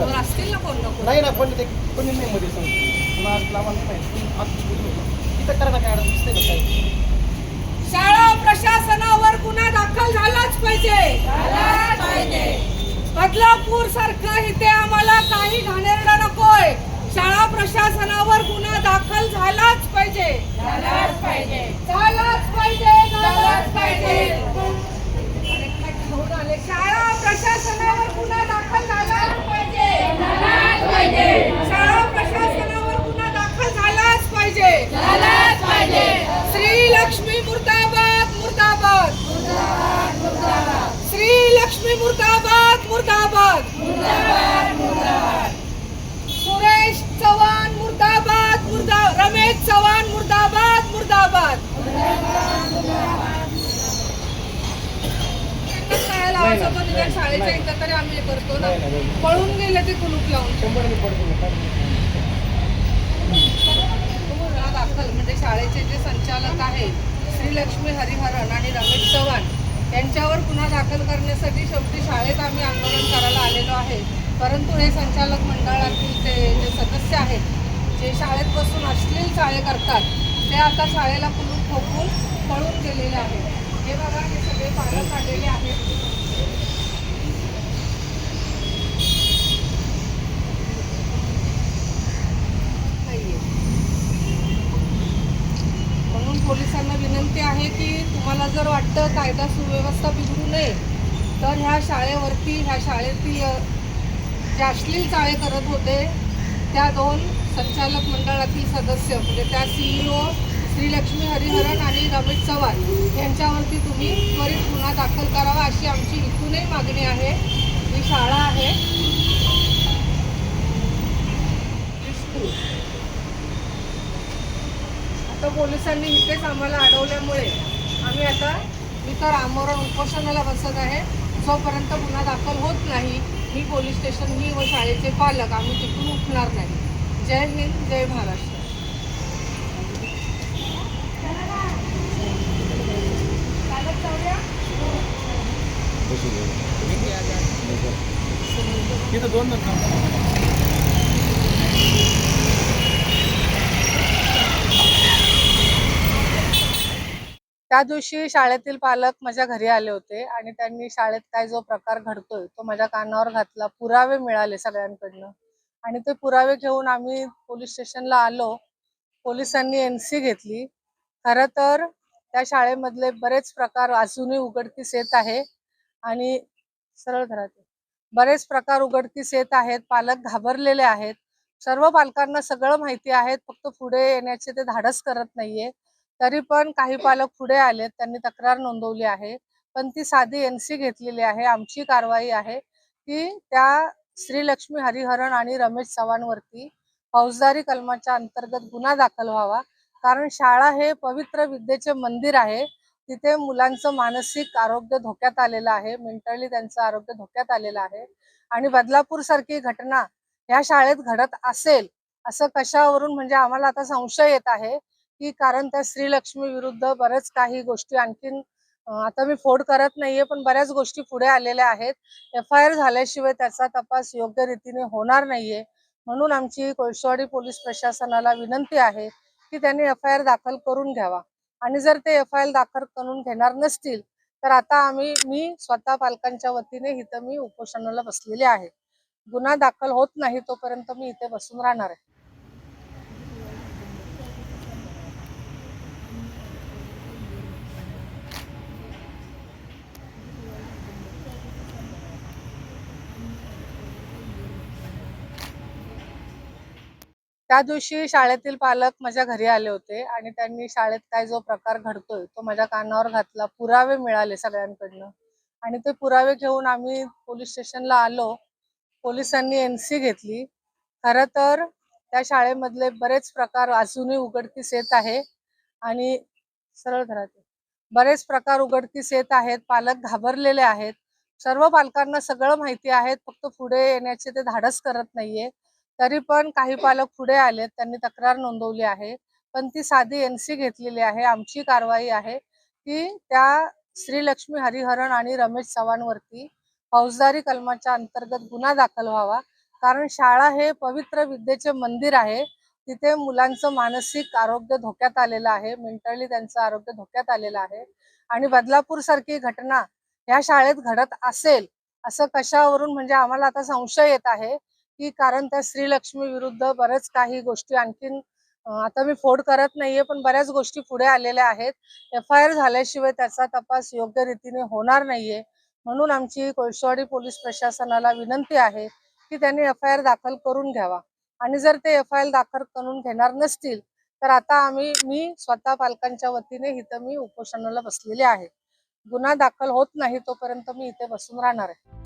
ते मध्ये सांगतो. पुन्हा आज आम्हाला नाही आज होतो. इथं करा ना काय अडचण दिसते का काय? शाळा प्रशासनावर गुन्हा दाखल झालाच पाहिजे. बदलापूर सारखं इथे आम्हाला काही घाणेरडा नकोय. शाळा प्रशासनावर गुन्हा दाखल झालाच पाहिजे झालाच पाहिजे. झालाच पाहिजे. झालाच पाहिजे अरे, काय घेऊन आले? शाळा प्रशासनावर गुन्हा दाखल झालाच पाहिजे झालाच पाहिजे शाळा प्रशासनावर गुन्हा दाखल झालाच पाहिजे झालाच पाहिजे श्री लक्ष्मी मुर्दाबाद मुर्दाबाद श्री लक्ष्मी मुर्दाबाद मुर्दाबाद. सुरेश चव्हाण मुर्दाबाद मुर्दा रमेश चव्हाण मुर्दाबाद मुर्दाबाद. शाळेच्या इथं तरी आम्ही करतो ना. पळून गेले ते कुलूप लावून. दाखल म्हणजे शाळेचे जे संचालक आहेत श्रीलक्ष्मी हरिहरन आणि रमेश चव्हाण यांच्यावर गुन्हा दाखल करण्यासाठी शेवटी शाळेत आम्ही आंदोलन करायला आलेलो आहे. परंतु हे संचालक मंडळातील ते जे सदस्य आहेत जे शाळेत बसून अश्लील शाळे करतात ते आता शाळेला कुलूप ठोकून पळून गेलेले आहेत. हे बघा हे सगळे पालक आलेले आहेत नाहीये. म्हणून पोलिसांना विनंती आहे की तुम्हाला जर वाटतं कायदा सुव्यवस्था बिघडू नये तर ह्या शाळेवरती ह्या शाळेतील जे अश्लील चाळे करत होते त्या दोन संचालक मंडळातील सदस्य म्हणजे त्या सीईओ श्रीलक्ष्मी हरिहरन आणि रमेश चव्हाण यांच्यावरती तुम्ही त्वरित गुन्हा दाखल करावा अशी आमची इथूनही मागणी आहे. ही शाळा आहे. आता पोलिसांनी इथेच आम्हाला अडवल्यामुळे आम्ही आता इतर आमरण उपोषणाला बसत आहे. जोपर्यंत गुन्हा दाखल होत नाही मी पोलीस स्टेशन मी व शाळेचे पालक आम्ही तिथून उठणार नाही. जय हिंद जय महाराष्ट्र. दोन त्या दिवशी शाळेतील पालक माझ्या घरी आले होते आणि त्यांनी शाळेत काय जो प्रकार घडतोय तो माझ्या कानावर घातला. पुरावे मिळाले सगळ्यांकडनं. आणि ते पुरावे घेऊन आम्ही पोलीस स्टेशनला आलो. पोलिसांनी एनसी घेतली. खरं तर त्या शाळेमधले बरेच प्रकार अजूनही उघडकीस येत आहे आणि सरळ घरात बरेच प्रकार उघडकीस येत आहेत. पालक घाबरलेले आहेत. सर्व पालकांना सगळं माहिती आहे. फक्त पुढे येण्याचे ते धाडस करत नाहीये. तरी पण काही पालक पुढे आलेत त्यांनी तक्रार नोंदवली आहे. पण ती साधी एनसी घेतलेली आहे आमची कारवाई आहे. की त्या श्रीलक्ष्मी हरिहरन आणि रमेश चव्हाणवरती फौजदारी कलमाच्या अंतर्गत गुन्हा दाखल व्हावा. कारण शाळा हे पवित्र विद्येचे मंदिर आहे. तिथे मुलांचं मानसिक आरोग्य धोक्यात आलेलं आहे. मेंटली त्यांचं आरोग्य धोक्यात आलेलं आहे. आणि बदलापूर सारखी घटना ह्या शाळेत घडत असेल असं कशावरून? म्हणजे आम्हाला आता संशय येत आहे. की कारण त्या श्रीलक्ष्मी विरुद्ध बरेच काही गोष्टी आणखीन आता मी फोड करत नाहीये पण बऱ्याच गोष्टी पुढे आलेल्या आहेत. एफ आय आर झाल्याशिवाय त्याचा तपास योग्य रीतीने होणार नाहीये. म्हणून आमची कोळशेवाडी पोलीस प्रशासनाला विनंती आहे की त्यांनी एफ आय आर दाखल करून घ्यावा. आणि जर ते एफ आय आर दाखल करून घेणार नसतील तर आता आम्ही मी स्वतः पालकांच्या वतीने इथं मी उपोषणाला बसलेले आहे. गुन्हा दाखल होत नाही तोपर्यंत मी इथे बसून राहणार आहे. त्या दिवशी शाळेतील पालक माझ्या घरी आले होते आणि त्यांनी शाळेत काय जो प्रकार घडतोय तो माझ्या कानावर घातला. पुरावे मिळाले सगळ्यांकडनं. आणि ते पुरावे घेऊन आम्ही पोलीस स्टेशनला आलो. पोलिसांनी एनसी घेतली. खरं तर त्या शाळेमधले बरेच प्रकार अजूनही उघडकीस येत आहे. आणि सरळ धरा बरेच प्रकार उघडकीस येत आहेत. पालक घाबरलेले आहेत. सर्व पालकांना सगळं माहिती आहे. फक्त पुढे येण्याचे ते धाडस करत नाहीये. तरी पण काही पालक पुढे आलेत त्यांनी तक्रार नोंदवली आहे. पण ती साधी एनसी घेतलेली आहे आमची कारवाई आहे. की त्या श्रीलक्ष्मी हरिहरन आणि रमेश चव्हाणवरती फौजदारी कलमाच्या अंतर्गत गुन्हा दाखल व्हावा. कारण शाळा हे पवित्र विद्येचे मंदिर आहे. तिथे मुलांचं मानसिक आरोग्य धोक्यात आलेलं आहे. मेंटली त्यांचं आरोग्य धोक्यात आलेलं आहे. आणि बदलापूर सारखी घटना ह्या शाळेत घडत असेल असं कशावरून? म्हणजे आम्हाला आता संशय येत आहे. की कारण त्या श्रीलक्ष्मी विरुद्ध बरेच काही गोष्टी आणखीन आता मी फोड करत नाहीये पण बऱ्याच गोष्टी पुढे आलेल्या आहेत. एफ आय आर झाल्याशिवाय त्याचा तपास योग्य रीतीने होणार नाहीये. म्हणून आमची कोळशेवाडी पोलीस प्रशासनाला विनंती आहे की त्यांनी एफ आय आर दाखल करून घ्यावा. आणि जर ते एफ आय आर दाखल करून घेणार नसतील तर आता आम्ही मी स्वतः पालकांच्या वतीने इथं मी उपोषणाला बसलेले आहे. गुन्हा दाखल होत नाही तोपर्यंत मी इथे बसून राहणार आहे.